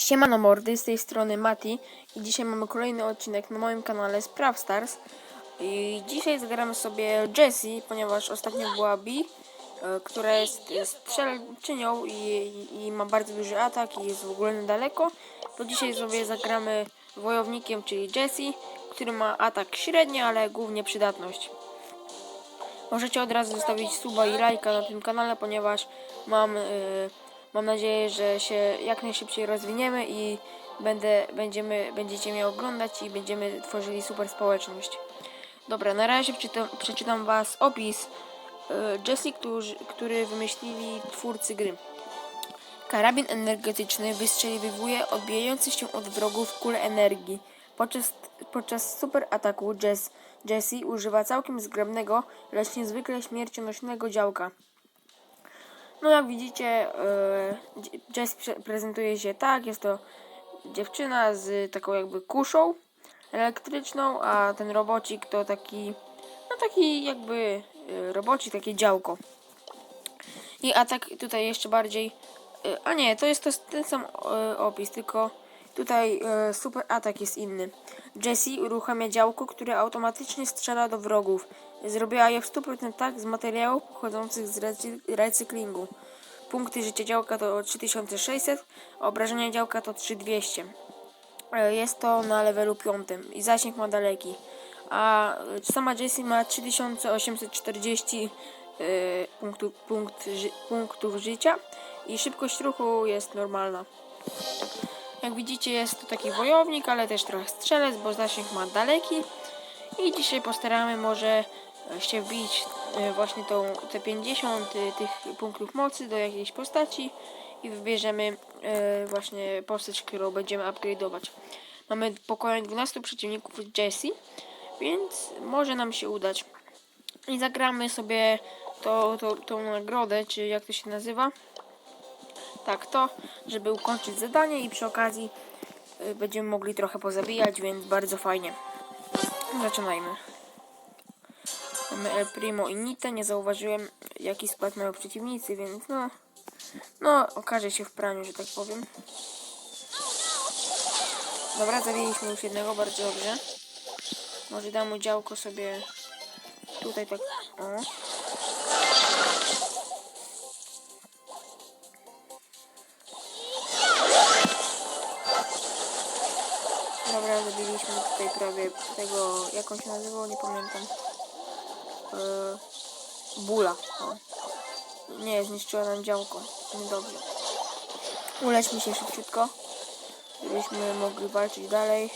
Siemano mordy, z tej strony Mati i dzisiaj mamy kolejny odcinek na moim kanale Spraw Stars i dzisiaj zagramy sobie Jessie, ponieważ ostatnio była Bee, e, która jest strzelczynią i, i, ma bardzo duży atak i jest w ogóle niedaleko, to dzisiaj sobie zagramy wojownikiem, czyli Jessie, który ma atak średni, ale głównie przydatność. Możecie od razu zostawić suba i lajka na tym kanale, ponieważ mam, y, mam nadzieję, że się jak najszybciej rozwiniemy i będę, będziemy, będziecie mnie oglądać i będziemy tworzyli super społeczność. Dobra, na razie przeczytam, przeczytam Was opis y, Jessie, którzy, który wymyślili twórcy gry. Karabin energetyczny wystrzeliwuje odbijający się od wrogów kule energii. Podczas, podczas super ataku Jess, Jessie używa całkiem zgrabnego, lecz niezwykle śmiercionośnego działka. No jak widzicie, e, Jess prezentuje się tak, jest to dziewczyna z taką jakby kuszą elektryczną, a ten robocik to taki, no taki jakby e, robocik, takie działko. I atak tutaj jeszcze bardziej. y, A nie, to jest to ten sam opis, tylko tutaj super atak jest inny. Jessie uruchamia działko, które automatycznie strzela do wrogów. Zrobiła je w 100% tak z materiałów pochodzących z recy- recyklingu. Punkty życia działka to 3600, a obrażenia działka to 3200. E, Jest to na levelu 5 i zasięg ma daleki. A e, sama Jessie ma 3840 e, punkt, punktów życia i szybkość ruchu jest normalna. Jak widzicie jest to taki wojownik, ale też trochę strzelec, bo zasięg ma daleki. I dzisiaj postaramy może e, się wbić e, właśnie tą, te 50 e, tych punktów mocy do jakiejś postaci i wybierzemy właśnie postać, którą będziemy upgrade'ować. Mamy pokonać 12 przeciwników z Jessie, więc może nam się udać. I zagramy sobie to, to, tą nagrodę, czy jak to się nazywa. Tak, to, żeby ukończyć zadanie i przy okazji y, będziemy mogli trochę pozabijać, więc bardzo fajnie. Zaczynajmy. Mamy El Primo i Nitę. Nie zauważyłem, jaki skład mają przeciwnicy, więc no, no okaże się w praniu, że tak powiem. Dobra, zabiliśmy już jednego, bardzo dobrze. Może dam mu działko sobie tutaj tak, o. Dobra, zabiliśmy tutaj prawie tego, jak on się nazywał, nie pamiętam. Eee, Bula. O. Nie, zniszczyła nam działko. Niedobrze. Ulećmy się szybciutko, żebyśmy mogli walczyć dalej.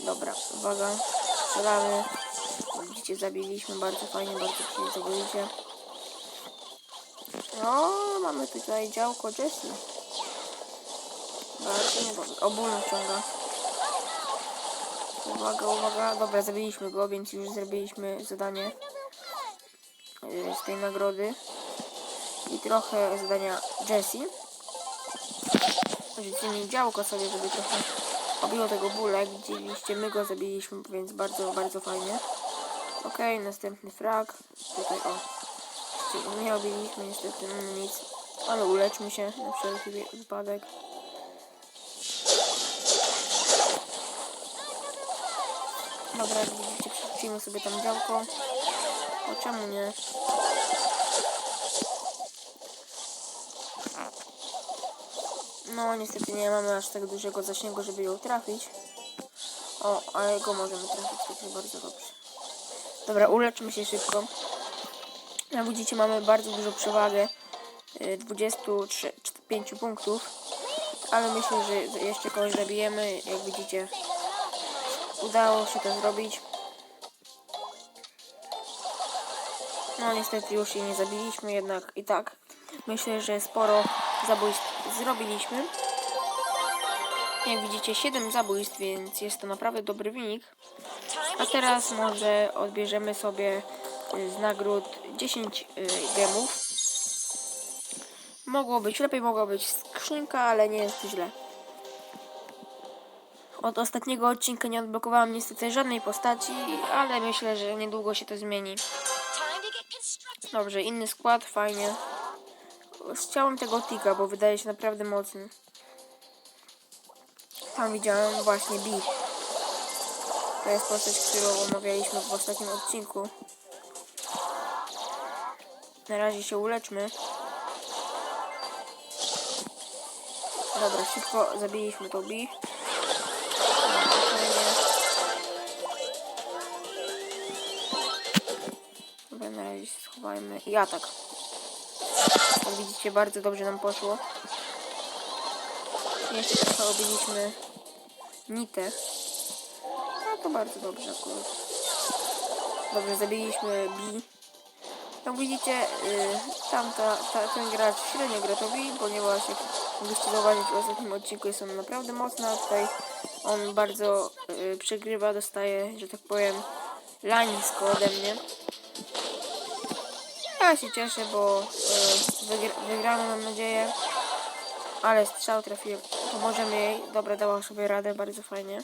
Dobra, uwaga, strzelamy. Widzicie, zabiliśmy bardzo fajnie, bardzo się zaboicie. O, mamy tutaj działko Jessie. Bardzo niedobrze. O, ból naciąga. Uwaga, uwaga. Dobra, zabiliśmy go, więc już zrobiliśmy zadanie y, z tej nagrody. I trochę zadania Jessie. Rzucimy działko sobie, żeby trochę obiło tego bóle. Jak widzieliście, my go zabiliśmy, więc bardzo, bardzo fajnie. Okej, następny frag. Tutaj o. Nie obiliśmy niestety nic. Ale uleczmy się na wszelki wy- wypadek. Dobra, jak widzicie, sobie tam działko. O czemu nie? No, niestety nie mamy aż tak dużego zasięgu, żeby ją trafić. O, ale go możemy trafić, także bardzo dobrze. Dobra, uleczmy się szybko. Jak widzicie, mamy bardzo dużą przewagę. y, 25 punktów. Ale myślę, że jeszcze kogoś zabijemy. Jak widzicie, udało się to zrobić. No niestety już jej nie zabiliśmy, jednak i tak myślę, że sporo zabójstw zrobiliśmy. Jak widzicie 7 zabójstw, więc jest to naprawdę dobry wynik. A teraz może odbierzemy sobie y, z nagród 10 y, gemów. Mogło być lepiej, mogła być skrzynka, ale nie jest źle. Od ostatniego odcinka nie odblokowałam niestety żadnej postaci, ale myślę, że niedługo się to zmieni. To. Dobrze, inny skład, fajnie. Chciałem tego tika, bo wydaje się naprawdę mocny. Tam widziałem właśnie Bi. To jest postać, którą omawialiśmy w ostatnim odcinku. Na razie się uleczmy. Dobra, szybko zabiliśmy tą Bi. Schowajmy. I atak. Jak widzicie, bardzo dobrze nam poszło. Jeszcze trochę obiliśmy nitę. No to bardzo dobrze akurat. Dobrze, zabiliśmy Bi. Jak widzicie, yy, tamta, ta, ten gracz średnio gra to Bi, ponieważ jak mogliście zauważyć w ostatnim odcinku jest on naprawdę mocny, a tutaj on bardzo yy, przegrywa, dostaje, że tak powiem, lanisko ode mnie. Ja się cieszę, bo yy, wygra wygramy mam nadzieję. Ale strzał trafiłem. Pomożemy jej. Dobra, dała sobie radę, bardzo fajnie.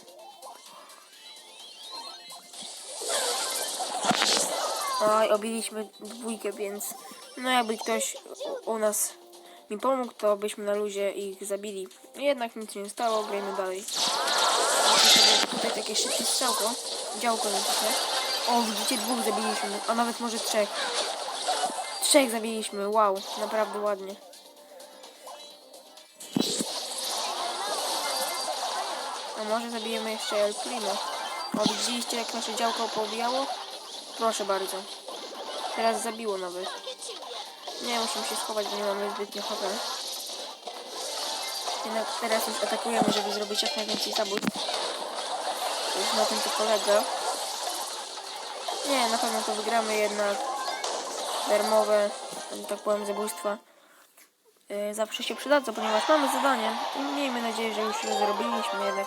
Oj, obiliśmy dwójkę, więc no jakby ktoś u, nas mi pomógł, to byśmy na luzie ich zabili. Jednak nic nie stało, grajmy dalej. Tutaj takie szybkie strzałko. Działko widzicie. O, widzicie, dwóch zabiliśmy, a nawet może trzech. Trzech zabiliśmy, wow, naprawdę ładnie. A może zabijemy jeszcze El Primo. O, widzieliście jak nasze działko pobijało? Proszę bardzo. Teraz zabiło nawet. Nie, musimy się schować, bo nie mamy zbytnio HP. Jednak teraz już atakujemy, żeby zrobić jak najwięcej zabójstw. Już na tym to polega. Nie, na pewno to wygramy jednak. Darmowe, tak powiem, zabójstwa. Yy, zawsze się przydadzą, ponieważ mamy zadanie. I miejmy nadzieję, że już je zrobiliśmy jednak.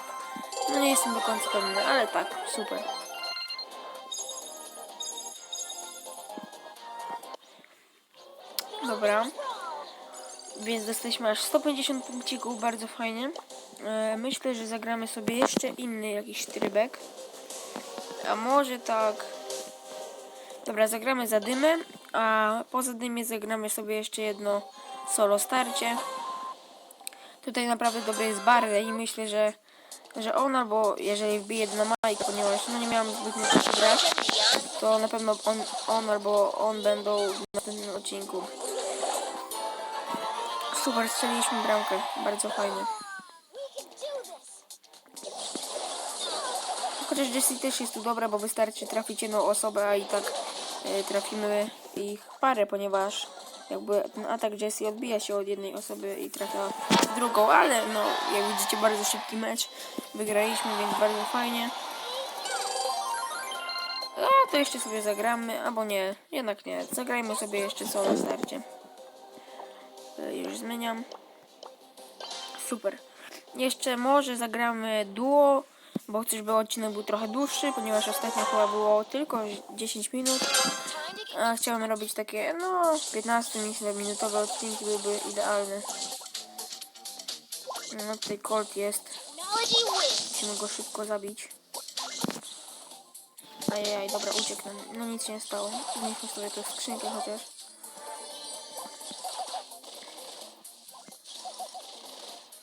No nie jestem do końca pewny, ale tak, super. Dobra. Więc dostaliśmy aż 150 punkcików, bardzo fajnie. E, myślę, że zagramy sobie jeszcze inny jakiś trybek. A może tak... Dobra, zagramy za dymę, a poza dymie zagramy sobie jeszcze jedno solo starcie. Tutaj naprawdę dobry jest Barley i myślę, że, że on albo jeżeli wbije na Mike, ponieważ no nie miałem zbytnio czasu grać, to na pewno on, on albo on będą na tym odcinku. Super, strzeliliśmy bramkę, bardzo fajnie. Chociaż Jessie też jest tu dobra, bo wystarczy trafić jedną osobę, a i tak e, trafimy ich parę, ponieważ jakby ten atak Jessie odbija się od jednej osoby i trafia drugą, ale no jak widzicie bardzo szybki mecz, wygraliśmy, więc bardzo fajnie. A to jeszcze sobie zagramy, albo nie, jednak nie, zagrajmy sobie jeszcze solo starcie. E, Już zmieniam. Super. Jeszcze może zagramy duo, bo chcę, żeby odcinek był trochę dłuższy, ponieważ ostatnio chyba było tylko 10 minut. A chciałem robić takie, no, 15-minutowe odcinki byłyby idealne. No tutaj Colt jest. Musimy go szybko zabić. Ajajaj, dobra, uciekł. No nic się nie stało. Znieśmy sobie tę skrzynkę chociaż.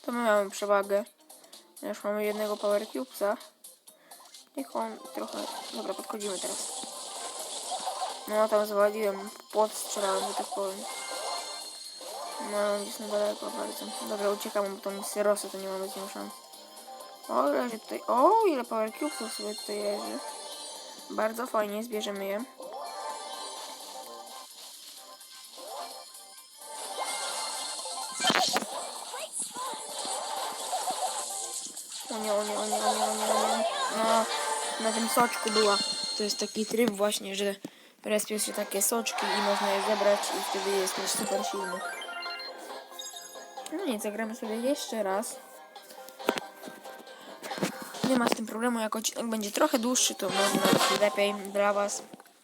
To my mamy przewagę. Już mamy jednego Power Cubesa. Niech on trochę... Dobra, podchodzimy teraz. No tam zawaliłem, płot strzelałem, że tak powiem. No on jest na daleko bardzo. Dobra, uciekamy, bo tam jest Rosy, to nie mamy z szans. O, leży tutaj. O, ile Power sobie tutaj leży. Bardzo fajnie, zbierzemy je. O nie, o nie, o nie, o nie, o nie, o nie. No, na tym soczku była. To jest taki tryb właśnie, że respią się takie soczki i można je zebrać i wtedy jesteś super silny. No nic, zagramy sobie jeszcze raz. Nie ma z tym problemu, jak odcinek będzie trochę dłuższy, to może nawet lepiej dla Was.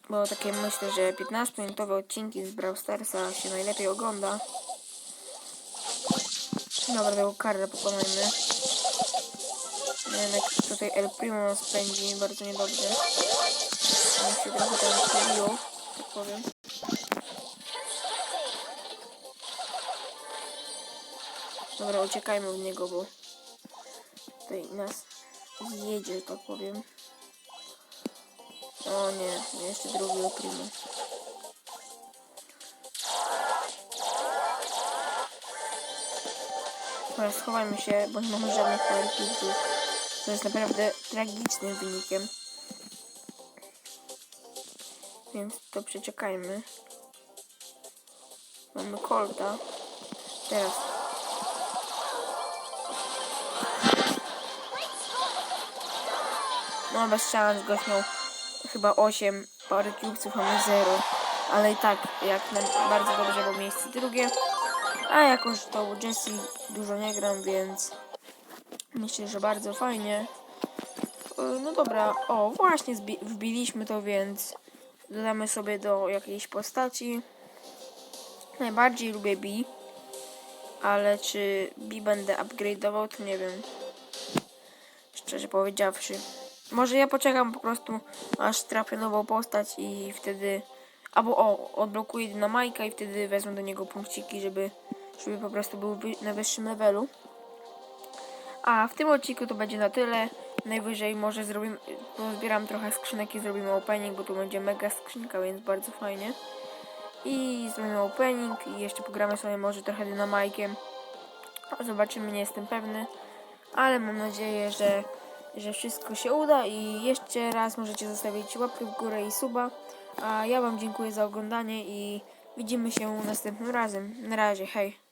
Bo takie myślę, że 15-minutowe odcinki z Brawl Starsa się najlepiej ogląda. Dobra, tego karę pokonajmy. Nie wiem, jak tutaj El Primo nas pędzi bardzo niedobrze. On się trochę tam przebił, tak powiem. Dobra, uciekajmy od niego, bo tutaj nas jedzie, tak powiem. O nie, jeszcze drugi ukrymy. Dobra, schowajmy się, bo nie mamy żadnych powercubów. To jest naprawdę tragicznym wynikiem. Więc to przeczekajmy. Mamy Colta. Teraz. No bez szans, gość miał chyba 8 parę cubesów, mamy 0. Ale i tak, jak na, bardzo dobrze, bo miejsce drugie. A jakoś to u Jessie dużo nie gram, więc myślę, że bardzo fajnie. E, No dobra, o właśnie wbiliśmy to, więc dodamy sobie do jakiejś postaci. Najbardziej lubię B, ale czy B będę upgrade'ował, to nie wiem. Szczerze powiedziawszy. Może ja poczekam po prostu, aż trafię nową postać i wtedy... Albo o, odblokuję Dynamajka i wtedy wezmę do niego punkciki, żeby, żeby po prostu był na wyższym levelu. A w tym odcinku to będzie na tyle. Najwyżej może zrobimy, pozbieram trochę skrzynek i zrobimy opening, bo tu będzie mega skrzynka, więc bardzo fajnie. I zrobimy opening i jeszcze pogramy sobie może trochę dynamajkiem. Zobaczymy, nie jestem pewny. Ale mam nadzieję, że, że wszystko się uda i jeszcze raz możecie zostawić łapkę w górę i suba. A ja wam dziękuję za oglądanie i widzimy się następnym razem. Na razie, hej.